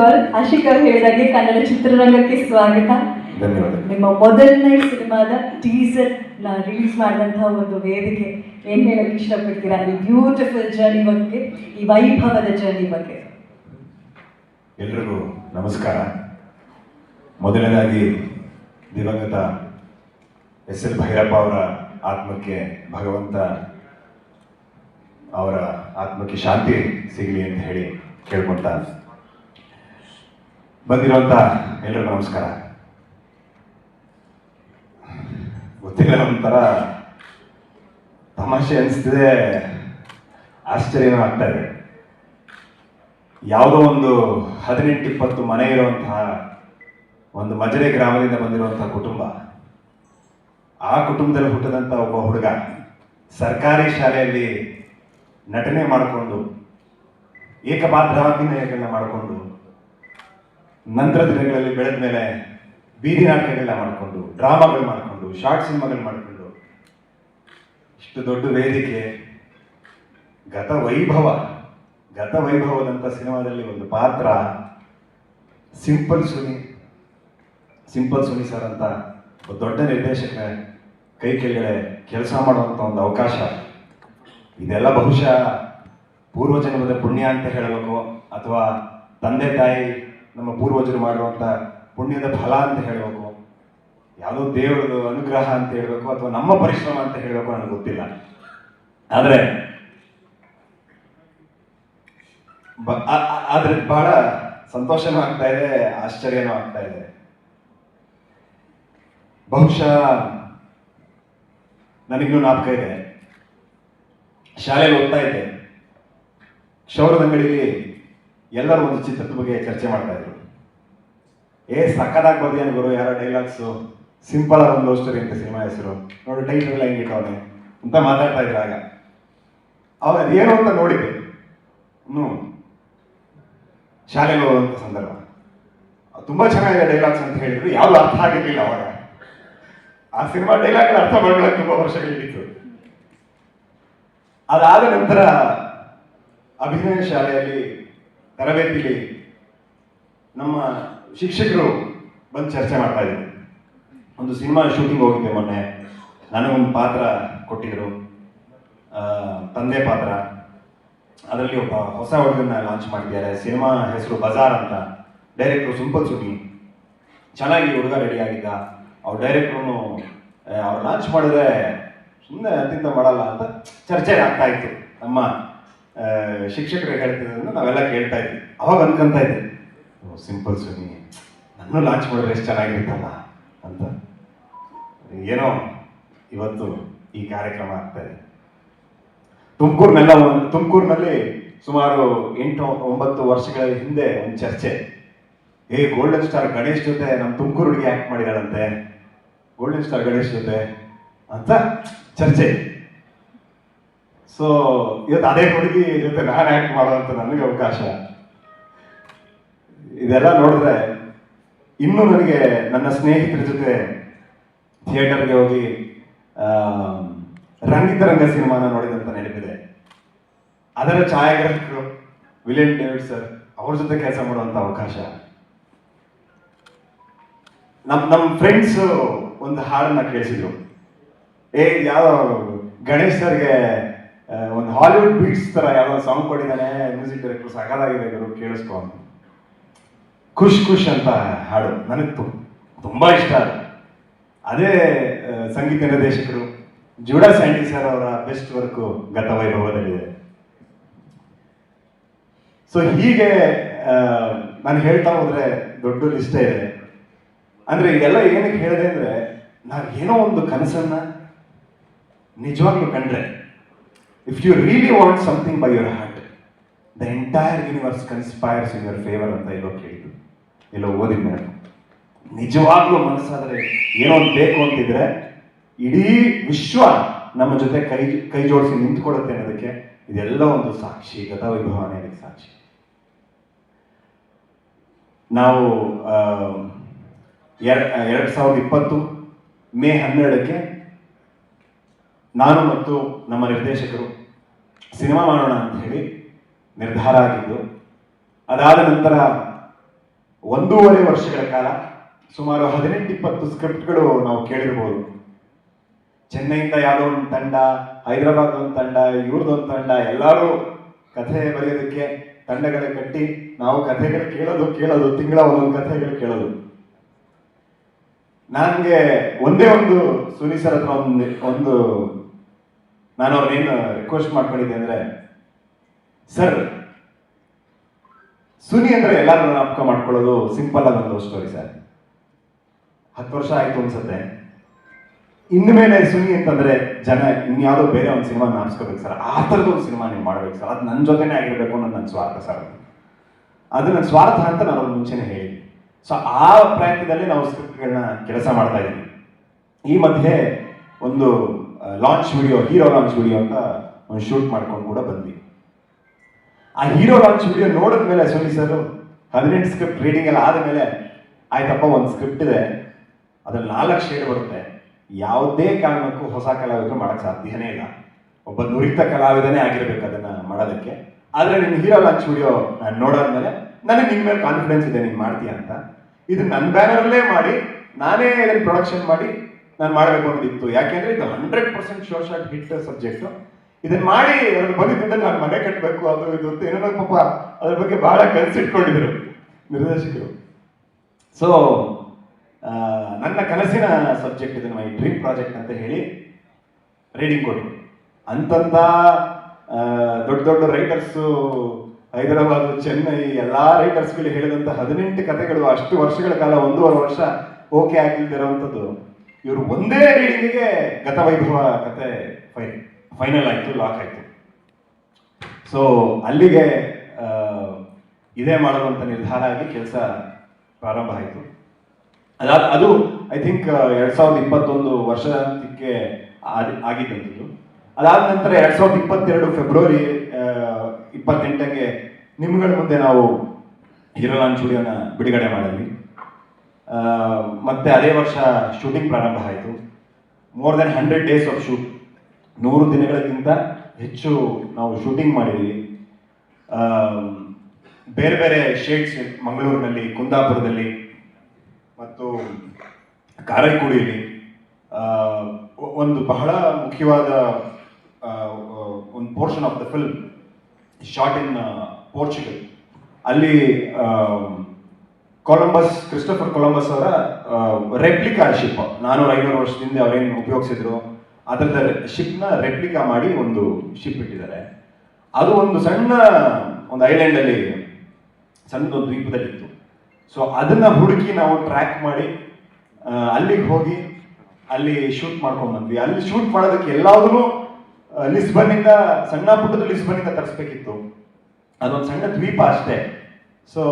All Ashiq ಅವ್ರು ಹೇಳಿದಾಗೆ ಕನ್ನಡ ಚಿತ್ರರಂಗಕ್ಕೆ ಸ್ವಾಗತ. ಧನ್ಯವಾದ. ನಿಮ್ಮ ಮೊದಲನೇ ಸಿನಿಮಾದ ಟೀಸರ್ನ ರಿಲೀಸ್ ಮಾಡಿದಂತಹ ಒಂದು ವೇದಿಕೆ. ಏನ್ ಹೇಳಕ್ ಇಷ್ಟಪಡ್ತೀರಾ? ಈ ಬ್ಯೂಟಿಫುಲ್ ಜರ್ನಿ ಬಗ್ಗೆ ಈ ವೈಭವದ ಜರ್ನಿ ಬಗ್ಗೆ. ಎಲ್ರಿಗೂ ನಮಸ್ಕಾರ. ಮೊದಲನೇದಾಗಿ ದಿವಂಗತ ಎಸ್ ಎಲ್ ಭೈರಪ್ಪ ಅವರ ಆತ್ಮಕ್ಕೆ ಭಗವಂತ ಅವರ ಆತ್ಮಕ್ಕೆ ಶಾಂತಿ ಸಿಗಲಿ ಅಂತ ಹೇಳಿ ಕೇಳ್ಕೊಂತ ಬಂದಿರುವಂತ ಎಲ್ರಿಗೂ ನಮಸ್ಕಾರ. ಗೊತ್ತಿಲ್ಲ ಒಂಥರ ತಮಾಷೆ ಅನಿಸ್ತಿದೆ, ಆಶ್ಚರ್ಯನೂ ಆಗ್ತಾ ಇದೆ. ಯಾವುದೋ ಒಂದು ಹದಿನೆಂಟು, ಇಪ್ಪತ್ತು ಮನೆ ಇರುವಂತಹ ಒಂದು ಮಜರೆ ಗ್ರಾಮದಿಂದ ಬಂದಿರುವಂತಹ ಕುಟುಂಬ. ಆ ಕುಟುಂಬದಲ್ಲಿ ಹುಟ್ಟಿದಂಥ ಒಬ್ಬ ಹುಡುಗ ಸರ್ಕಾರಿ ಶಾಲೆಯಲ್ಲಿ ನಟನೆ ಮಾಡಿಕೊಂಡು ಏಕಪಾತ್ರಾಭಿನಯಗಳನ್ನ ಮಾಡಿಕೊಂಡು ನಂತರ ದಿನಗಳಲ್ಲಿ ಬೆಳೆದ ಮೇಲೆ ಬೀದಿ ನಾಟಕಗಳನ್ನ ಮಾಡಿಕೊಂಡು, ಡ್ರಾಮಾಗಳು ಮಾಡಿಕೊಂಡು, ಶಾರ್ಟ್ ಸಿನಿಮಾಗಳು ಮಾಡಿಕೊಂಡು, ಇಷ್ಟು ದೊಡ್ಡ ವೇದಿಕೆ, ಗತ ವೈಭವ, ಗತ ವೈಭವದಂಥ ಸಿನಿಮಾದಲ್ಲಿ ಒಂದು ಪಾತ್ರ simple Suni simple Suni sir ಅಂತ ದೊಡ್ಡ ನಿರ್ದೇಶಕ ಕೈ ಕೆಳಗಡೆ ಕೆಲಸ ಮಾಡುವಂಥ ಒಂದು ಅವಕಾಶ. ಇದೆಲ್ಲ ಬಹುಶಃ ಪೂರ್ವಜನ್ಮದ ಪುಣ್ಯ ಅಂತ ಹೇಳಬೇಕು, ಅಥವಾ ತಂದೆ ತಾಯಿ ನಮ್ಮ ಪೂರ್ವಜರು ಮಾಡುವಂಥ ಪುಣ್ಯದ ಫಲ ಅಂತ ಹೇಳಬೇಕು. ಯಾವುದೋ ದೇವರದು ಅನುಗ್ರಹ ಅಂತ ಹೇಳಬೇಕು ಅಥವಾ ನಮ್ಮ ಪರಿಶ್ರಮ ಅಂತ ಹೇಳಬೇಕು ನನಗೆ ಗೊತ್ತಿಲ್ಲ. ಆದರೆ ಆದ್ರೆ ಬಹಳ ಸಂತೋಷನೂ ಆಗ್ತಾ ಇದೆ, ಆಶ್ಚರ್ಯನೂ ಆಗ್ತಾ ಇದೆ. ಬಹುಶಃ ನನಗಿನ್ನೂ ನಾಪಕ ಇದೆ. ಶಾಲೆಯಲ್ಲಿ ಓದ್ತಾ ಇದ್ದೆ. ಕ್ಷೌರದ ಅಂಗಡಿಯಲ್ಲಿ ಎಲ್ಲರೂ ಒಂದು ಚಿತ್ರದ ಬಗ್ಗೆ ಚರ್ಚೆ ಮಾಡ್ತಾ ಇದ್ರು. ಏ ಸಕ್ಕದಾಗಿ ಬರ್ದೇನು ಗುರು, ಯಾರೋ ಡೈಲಾಗ್ಸು ಸಿಂಪಲ್ ಆಗಿ ಒಂದು ಲವ್ ಸ್ಟೋರಿ ಅಂತ ಸಿನಿಮಾ ಹೆಸರು. ನೋಡಿ ಟೈಟಲ್ ಎಲ್ಲ ಹೆಂಗಿಟ್ಟವನೆ ಅಂತ ಮಾತಾಡ್ತಾ ಇದ್ರು ಆಗ. ಅವಾಗ ಅದೇನು ಅಂತ ನೋಡಿದ್ದೆ. ಹ್ಞೂ ಶಾಲೆಗೆ ಹೋಗುವಂಥ ಸಂದರ್ಭ. ತುಂಬ ಚೆನ್ನಾಗಿದೆ ಡೈಲಾಗ್ಸ್ ಅಂತ ಹೇಳಿದ್ರು. ಯಾವುದು ಅರ್ಥ ಆಗಿರಲಿಲ್ಲ ಅವಾಗ. ಆ ಸಿನಿಮಾ ಡೈಲಾಗ್ ಅರ್ಥ ಮಾಡ್ಕೊಳ್ಳೋಕೆ ತುಂಬಾ ವರ್ಷಗಳಿತ್ತು ಅದಾದ ನಂತರ ಅಭಿನಯ ಶಾಲೆಯಲ್ಲಿ ತರಬೇತಿಲಿ ನಮ್ಮ ಶಿಕ್ಷಕರು ಬಂದು ಚರ್ಚೆ ಮಾಡ್ತಾ ಇದ್ರು ಒಂದು ಸಿನಿಮಾ ಶೂಟಿಂಗ್ ಹೋಗಿದ್ದೆ ಮೊನ್ನೆ. ನನಗೊಂದು ಪಾತ್ರ ಕೊಟ್ಟಿದ್ರು. ತಂದೆ ಪಾತ್ರ. ಅದರಲ್ಲಿ ಒಬ್ಬ ಹೊಸ ಹುಡುಗನ ಲಾಂಚ್ ಮಾಡಿದ್ದಾರೆ. ಸಿನಿಮಾ ಹೆಸರು ಬಜಾರ್ ಅಂತ. ಡೈರೆಕ್ಟ್ರು ಸಿಂಪಲ್ ಶೂಟಿಂಗ್ ಚೆನ್ನಾಗಿ ಹುಡುಗ ರೆಡಿ ಆಗಿದ್ದ. ಅವ್ರ ಡೈರೆಕ್ಟ್ರು ಅವ್ರು ಲಾಂಚ್ ಮಾಡಿದ್ರೆ ಸುಮ್ಮನೆ ಅತ್ಯಂತ ಮಾಡಲ್ಲ ಅಂತ ಚರ್ಚೆ ಆಗ್ತಾ ಇತ್ತು ನಮ್ಮ ಆ, ಶಿಕ್ಷಕರು ಹೇಳ್ತಿದ್ದನ್ನು ನಾವೆಲ್ಲ ಕೇಳ್ತಾ ಇದ್ವಿ. ಅವಾಗ ಅನ್ಕೊಂತ ಇದ್ದೆ ಸಿಂಪಲ್ ಸುನಿ ನನ್ನ ಲಾಂಚ್ ಮಾಡಿದ್ರೆ ಎಷ್ಟು ಚೆನ್ನಾಗಿರುತ್ತಲ್ಲ ಅಂತ. ಏನೋ ಇವತ್ತು ಈ ಕಾರ್ಯಕ್ರಮ ಆಗ್ತಾ ಇದೆ. ತುಮಕೂರ್ನೆಲ್ಲ ಒಂದು ತುಮಕೂರಿನಲ್ಲಿ ಸುಮಾರು ಎಂಟು ಒಂಬತ್ತು ವರ್ಷಗಳ ಹಿಂದೆ ಒಂದು ಚರ್ಚೆ. ಏ ಗೋಲ್ಡನ್ ಸ್ಟಾರ್ ಗಣೇಶ್ ಜೊತೆ ನಮ್ಮ ತುಮಕೂರು ಹುಡುಗಿ ಆ್ಯಕ್ಟ್ ಮಾಡಿದಾಳಂತೆ. ಗೋಲ್ಡನ್ ಸ್ಟಾರ್ ಗಣೇಶ್ ಜೊತೆ ಅಂತ ಚರ್ಚೆ. ಸೊ ಇವತ್ತು ಅದೇ ಹುಡುಗಿ ಜೊತೆ ನಾನು ಆ್ಯಕ್ಟ್ ಮಾಡುವಂತ ನನಗೆ ಅವಕಾಶ. ಇದೆಲ್ಲ ನೋಡಿದ್ರೆ ಇನ್ನೂ ನನಗೆ ನನ್ನ ಸ್ನೇಹಿತರ ಜೊತೆ ಥಿಯೇಟರ್ಗೆ ಹೋಗಿ ರಂಗಿತರಂಗ ಸಿನಿಮಾನ ನೋಡಿದಂತ ನೆನಪಿದೆ. ಅದರ ಛಾಯಾಗ್ರಾಹಕರು ವಿಲಿಯನ್ ಡೇವಿಡ್ ಸರ್ ಅವ್ರ ಜೊತೆ ಕೆಲಸ ಮಾಡುವಂತ ಅವಕಾಶ. ನಮ್ಮ ನಮ್ಮ ಫ್ರೆಂಡ್ಸ್ ಒಂದು ಹಾಡನ್ನ ಕೇಳಿಸಿದ್ರು. ಏ ಯಾವ ಗಣೇಶ್ ಸರ್ಗೆ ಒಂದು ಹಾಲಿವುಡ್ ಬೀಟ್ಸ್ ತರ ಯಾವ್ದೋ ಸಾಂಗ್ ಕೊಟ್ಟಿದ್ದಾನೆ ಮ್ಯೂಸಿಕ್ ಡೈರೆಕ್ಟರ್ ಸಕಾಲಾಗಿದೆ ಗುರು ಕೇಳಿಸ್ಕೊ ಖುಷ್ ಖುಷ್ ಅಂತ ಹಾಡು, ನನಗೆ ತುಂಬಾ ಇಷ್ಟ ಅದು. ಅದೇ ಸಂಗೀತ ನಿರ್ದೇಶಕರು, ಜುಡಾ ಸ್ಯಾಂಡಿ ಸರ್ ಅವರ ಬೆಸ್ಟ್ ವರ್ಕ್ ಗತ ವೈಭವದಲ್ಲಿದೆ. ಸೊ ಹೀಗೆ ನಾನು ಹೇಳ್ತಾ ಹೋದ್ರೆ ದೊಡ್ಡ ಲಿಸ್ಟ್ ಇದೆ. ಅಂದ್ರೆ ಇದೆಲ್ಲ ಏನಕ್ಕೆ ಹೇಳಿದೆ ಅಂದ್ರೆ ನಾವು ಏನೋ ಒಂದು ಕನಸನ್ನ ನಿಜವಾಗ್ಲೂ ಕಂಡ್ರೆ if you really want something by your heart the entire universe conspires in your favour ಅಂತ ಎಲ್ಲೋ ಕೇಳಿದ್ದು ಎಲ್ಲೋ ಓದಿದ ಮೇಲೆ ನಿಜವಾಗ್ಲೂ ಮನಸ್ಸಾದರೆ ಏನೋ ಒಂದು ಬೇಕು ಅಂತಿದ್ರೆ ಇಡೀ ವಿಶ್ವ ನಮ್ಮ ಜೊತೆ ಕೈ ಕೈ ಜೋಡಿಸಿ ನಿಂತ್ಕೊಳ್ಳುತ್ತೆ ಅನ್ನೋದಕ್ಕೆ ಇದೆಲ್ಲ ಒಂದು ಸಾಕ್ಷಿ ಗತವೈಭವನೇ ಇದಕ್ಕೆ ಸಾಕ್ಷಿ. ನಾವು ಎರಡು ಎರ- ಎರಡ್ ಸಾವಿರದ ಇಪ್ಪತ್ತು ಮೇ ಹನ್ನೆರಡಕ್ಕೆ ನಾನು ಮತ್ತು ನಮ್ಮ ನಿರ್ದೇಶಕರು ಸಿನಿಮಾ ಮಾಡೋಣ ಅಂತ ಹೇಳಿ ನಿರ್ಧಾರ ಆಗಿದ್ದು, ಅದಾದ ನಂತರ ಒಂದೂವರೆ ವರ್ಷಗಳ ಕಾಲ, ಸುಮಾರು ಹದಿನೆಂಟು ಇಪ್ಪತ್ತು ಸ್ಕ್ರಿಪ್ಟ್ಗಳು ನಾವು ಕೇಳಿರ್ಬೋದು. ಚೆನ್ನೈಯಿಂದ ಯಾವುದೋ ಒಂದು ತಂಡ ಹೈದರಾಬಾದ್ ಒಂದು ತಂಡ, ಇವ್ರದ್ದೊಂದು ತಂಡ, ಎಲ್ಲರೂ ಕಥೆ ಬರೆಯೋದಕ್ಕೆ ತಂಡಗಳ ಕಟ್ಟಿ, ನಾವು ಕಥೆಗಳು ಕೇಳೋದು ಕೇಳೋದು, ತಿಂಗಳ ಒಂದೊಂದು ಕಥೆಗಳು ಕೇಳೋದು. ನನಗೆ ಒಂದೇ ಒಂದು ಸುನಿ ಒಂದು ಒಂದು ನಾನು ಅವ್ರನ್ನೇನು ರಿಕ್ವೆಸ್ಟ್ ಮಾಡ್ಕೊಂಡಿದ್ದೆ ಅಂದರೆ, ಸರ್, ಸುನಿ ಅಂದರೆ ಎಲ್ಲರೂ ಜ್ಞಾಪಕ ಮಾಡ್ಕೊಳ್ಳೋದು ಸಿಂಪಲ್ ಆದ ಒಂದು ಸ್ಟೋರಿ ಸರ್. ಹತ್ತು ವರ್ಷ ಆಯಿತು ಅನ್ಸುತ್ತೆ. ಇನ್ಮೇಲೆ ಸುನಿ ಅಂತಂದ್ರೆ ಜನ ಇನ್ಯಾವುದೋ ಬೇರೆ ಒಂದು ಸಿನಿಮಾ ನಾಪ್ಸ್ಕೋಬೇಕು ಸರ್. ಆ ಥರದ ಒಂದು ಸಿನಿಮಾ ನೀವು ಮಾಡ್ಬೇಕು ಸರ್. ಅದು ನನ್ನ ಜೊತೆನೇ ಆಗಿರಬೇಕು ಅನ್ನೋದು ನನ್ನ ಸ್ವಾರ್ಥ ಸರ್ ಅದು. ನನ್ನ ಸ್ವಾರ್ಥ ಅಂತ ನಾನು ಮುಂಚೆನೆ ಹೇಳಿ ಸೊ ಆ ಪ್ರಯತ್ನದಲ್ಲಿ ನಾವು ಸ್ಕ್ರಿಪ್ಟ್ಗಳನ್ನ ಕೆಲಸ ಮಾಡ್ತಾ ಇದ್ದೀವಿ ಈ ಮಧ್ಯೆ ಒಂದು launch video hero launch video ಅಂತ ಒಂದು ಶೂಟ್ ಮಾಡ್ಕೊಂಡು ಕೂಡ ಬಂದ್ವಿ. ಆ ಹೀರೋ ಲಾಂಚ್ ವಿಡಿಯೋ ನೋಡಿದ ಮೇಲೆ ಸುನಿ ಸರ್ ಹದಿನೆಂಟು ಸ್ಕ್ರಿಪ್ಟ್ ರೀಡಿಂಗ್ ಎಲ್ಲ ಆದಮೇಲೆ ಆಯ್ತಪ್ಪ, ಒಂದು ಸ್ಕ್ರಿಪ್ಟ್ ಇದೆ. ಅದ್ರಲ್ಲಿ ನಾಲ್ಕು ಶೇಡ್ ಬರುತ್ತೆ. ಯಾವುದೇ ಕಾರಣಕ್ಕೂ ಹೊಸ ಕಲಾವಿದರು ಮಾಡಕ್ಕೆ ಸಾಧ್ಯನೇ ಇಲ್ಲ. ಒಬ್ಬ ನುರಿತ ಕಲಾವಿದನೇ ಆಗಿರ್ಬೇಕು ಅದನ್ನ ಮಾಡೋದಕ್ಕೆ. ಆದ್ರೆ ನಿನ್ನ ಹೀರೋ ಲಾಂಚ್ ವಿಡಿಯೋ ನಾನು ನೋಡಾದ್ಮೇಲೆ ನನಗೆ ನಿಮ್ಮ ಮೇಲೆ ಕಾನ್ಫಿಡೆನ್ಸ್ ಇದೆ, ನೀನು ಮಾಡ್ತೀಯ ಅಂತ. ಇದು ನನ್ನ ಬ್ಯಾನರಲ್ಲೇ ಮಾಡಿ, ನಾನೇ ಪ್ರೊಡಕ್ಷನ್ ಮಾಡಿ ನಾನು ಮಾಡಬೇಕು ಅಂತಿತ್ತು. ಯಾಕೆಂದ್ರೆ ಇದು hundred percent sure shot hit subject ಇದನ್ನ ಮಾಡಿ ಅದ್ರ ಬಂದಿದ್ದ ನಾನು ಮನೆ ಕಟ್ಟಬೇಕು ಅದು ಇದು ಅಂತ ಏನೋ ಪಾಪ ಅದ್ರ ಬಗ್ಗೆ ಬಹಳ ಕನಸಿಟ್ಕೊಂಡಿದ್ರು ನಿರ್ದೇಶಕರು. ಸೊ ನನ್ನ ಕನಸಿನ ಸಬ್ಜೆಕ್ಟ್ ಇದನ್ನ ಮೈ ಡ್ರೀಮ್ ಪ್ರಾಜೆಕ್ಟ್ ಅಂತ ಹೇಳಿ ರೀಡಿಂಗ್ ಕೊಟ್ಟರು ಅಂತಂತ ದೊಡ್ಡ ದೊಡ್ಡ ರೈಟರ್ಸು ಹೈದರಾಬಾದ್, ಚೆನ್ನೈ ಎಲ್ಲಾ ರೈಟರ್ಸ್ಗಳು ಹೇಳಿದಂತ ಹದಿನೆಂಟು ಕಥೆಗಳು ಅಷ್ಟು ವರ್ಷಗಳ ಕಾಲ ಒಂದೂವರೆ ವರ್ಷ ಓಕೆ ಆಗಿಲ್ದಿರೋವಂಥದ್ದು ಇವರು ಒಂದೇ ರೀಡಿಂಗಿಗೆ ಗತವೈಭವ ಕತೆ ಫೈ ಫೈನಲ್ ಆಯ್ತು ಲಾಕ್ ಆಯ್ತು. ಸೊ ಅಲ್ಲಿಗೆ ಇದೇ ಮಾಡುವಂತ ನಿರ್ಧಾರ ಆಗಿ ಕೆಲಸ ಪ್ರಾರಂಭ ಆಯಿತು. ಅದಾದ ಅದು ಐ ಥಿಂಕ್ ಎರಡ್ ಸಾವಿರದ ಇಪ್ಪತ್ತೊಂದು ವರ್ಷಕ್ಕೆ ಆಗಿದ್ದಂಥದ್ದು ಅದಾದ ನಂತರ ಎರಡ್ ಸಾವಿರದ ಇಪ್ಪತ್ತೆರಡು ಫೆಬ್ರವರಿ ಇಪ್ಪತ್ತೆಂಟಕ್ಕೆ ನಿಮ್ಗಳ ಮುಂದೆ ನಾವು ಹೀರೋ ಲಾಂಚ್ ಬಿಡುಗಡೆ ಮಾಡಿದ್ವಿ. ಮತ್ತೆ ಅದೇ ವರ್ಷ ಶೂಟಿಂಗ್ ಪ್ರಾರಂಭ ಆಯಿತು. More than hundred days of shoot ನೂರು ದಿನಗಳಿಗಿಂತ ಹೆಚ್ಚು ನಾವು ಶೂಟಿಂಗ್ ಮಾಡಿದ್ವಿ. ಬೇರೆ ಬೇರೆ ಶೇಡ್ಸ್ ಮಂಗಳೂರಿನಲ್ಲಿ, ಕುಂದಾಪುರದಲ್ಲಿ, ಮತ್ತು ಕಾರೈಕುಡಿಯಲ್ಲಿ. ಒಂದು ಬಹಳ ಮುಖ್ಯವಾದ ಒಂದು portion of the film shot in Portugal ಅಲ್ಲಿ ಕೊಲಂಬಸ್ ಕ್ರಿಸ್ಟೋಫರ್ ಕೊಲಂಬಸ್ ಅವರ ರೆಪ್ಲಿಕಾ ಶಿಪ್ ನಾನೂರ ಐನೂರು ವರ್ಷದಿಂದ ಅವರೇನು ಉಪಯೋಗಿಸಿದ್ರು ಅದರದ ಶಿಪ್ನ ರೆಪ್ಲಿಕಾ ಮಾಡಿ ಒಂದು ಶಿಪ್ ಇಟ್ಟಿದ್ದಾರೆ. ಅದು ಒಂದು ಸಣ್ಣ, ಒಂದು ಐಲ್ಯಾಂಡ್ ಅಲ್ಲಿ ಸಣ್ಣ ದ್ವೀಪದಲ್ಲಿತ್ತು. ಸೊ ಅದನ್ನ ಹುಡುಕಿ ನಾವು ಟ್ರ್ಯಾಕ್ ಮಾಡಿ ಅಲ್ಲಿಗೆ ಹೋಗಿ, ಅಲ್ಲಿ ಶೂಟ್ ಮಾಡ್ಕೊಂಡು ಬಂದ್ವಿ. ಅಲ್ಲಿ ಶೂಟ್ ಮಾಡೋದಕ್ಕೆ ಎಲ್ಲಾದ್ರೂ ಲಿಸ್ಬನ್ನಿಂದ ಸಣ್ಣ ಪುಟ್ಟದ ಲಿಸ್ಬನ್ನಿಂದ ತರಿಸ್ಬೇಕಿತ್ತು. ಅದೊಂದು ಸಣ್ಣ ದ್ವೀಪ ಅಷ್ಟೇ. ಸೊ